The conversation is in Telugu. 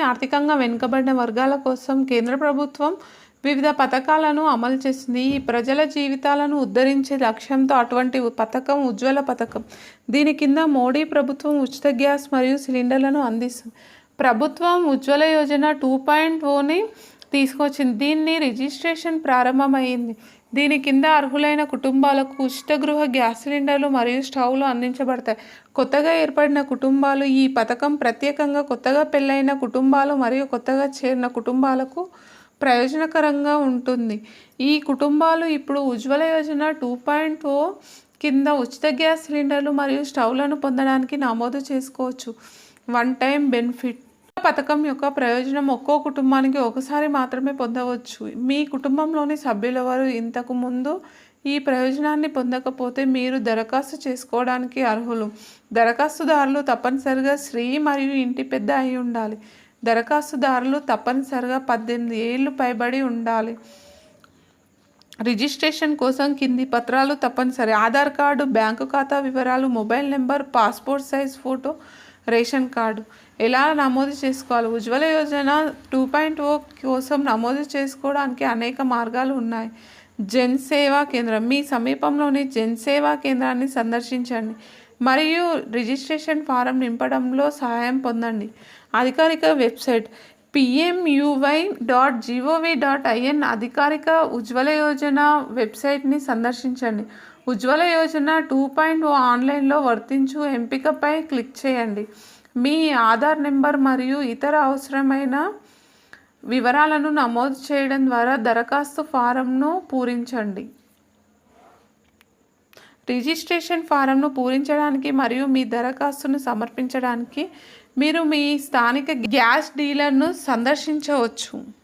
ఆర్థికంగా వెనుకబడిన వర్గాల కోసం కేంద్ర ప్రభుత్వం వివిధ పథకాలను అమలు చేస్తుంది. ఈ ప్రజల జీవితాలను ఉద్ధరించే లక్ష్యంతో అటువంటి పథకం ఉజ్వల పథకం. దీని కింద మోడీ ప్రభుత్వం ఉచిత గ్యాస్ మరియు సిలిండర్లను అందిస్తుంది. ప్రభుత్వం ఉజ్వల యోజన టూ పాయింట్ ఓని తీసుకొచ్చింది. దీన్ని రిజిస్ట్రేషన్ ప్రారంభమైంది. దీని కింద అర్హులైన కుటుంబాలకు ఉచిత గృహ గ్యాస్ సిలిండర్లు మరియు స్టవ్లు అందించబడతాయి. కొత్తగా ఏర్పడిన కుటుంబాలు ఈ పథకం ప్రత్యేకంగా కొత్తగా పెళ్ళైన కుటుంబాలు మరియు కొత్తగా చేరిన కుటుంబాలకు ప్రయోజనకరంగా ఉంటుంది. ఈ కుటుంబాలు ఇప్పుడు Ujjwala Yojana two point O కింద ఉచిత గ్యాస్ సిలిండర్లు మరియు స్టవ్లను పొందడానికి నమోదు చేసుకోవచ్చు. One time benefit. పథకం యొక్క ప్రయోజనం ఒక్కో కుటుంబానికి ఒకసారి మాత్రమే పొందవచ్చు. మీ కుటుంబంలోని సభ్యులవారు ఇంతకు ముందు ఈ ప్రయోజనాన్ని పొందకపోతే మీరు దరఖాస్తు చేసుకోవడానికి అర్హులు. దరఖాస్తుదారులు తప్పనిసరిగా స్త్రీ మరియు ఇంటి పెద్ద అయి ఉండాలి. దరఖాస్తుదారులు తప్పనిసరిగా పద్దెనిమిది ఏళ్ళు పైబడి ఉండాలి. రిజిస్ట్రేషన్ కోసం కింది పత్రాలు తప్పనిసరి. ఆధార్ కార్డు బ్యాంకు ఖాతా వివరాలు mobile number passport size photo ration card. ఎలా నమోదు చేసుకోవాలి? Ujjwala Yojana two point O కోసం నమోదు చేసుకోవడానికి అనేక మార్గాలు ఉన్నాయి. జన్ సేవా కేంద్రం. మీ సమీపంలోని జన్ సేవా కేంద్రాన్ని సందర్శించండి. మరియు రిజిస్ట్రేషన్ ఫారం నింపడంలో సహాయం పొందండి. అధికారిక website PMUY dot gov dot in అధికారిక ఉజ్వల యోజన వెబ్సైట్ని సందర్శించండి. Ujjwala Yojana two point O oh ఆన్లైన్లో వర్తించు ఎంపికపై క్లిక్ చేయండి. మీ ఆధార్ నెంబర్ మరియు ఇతర అవసరమైన వివరాలను నమోదు చేయడం ద్వారా దరఖాస్తు ఫారంను పూరించండి. రిజిస్ట్రేషన్ ఫారంను పూరించడానికి మరియు మీ దరఖాస్తును సమర్పించడానికి మీరు మీ స్థానిక గ్యాస్ డీలర్ను సందర్శించవచ్చు.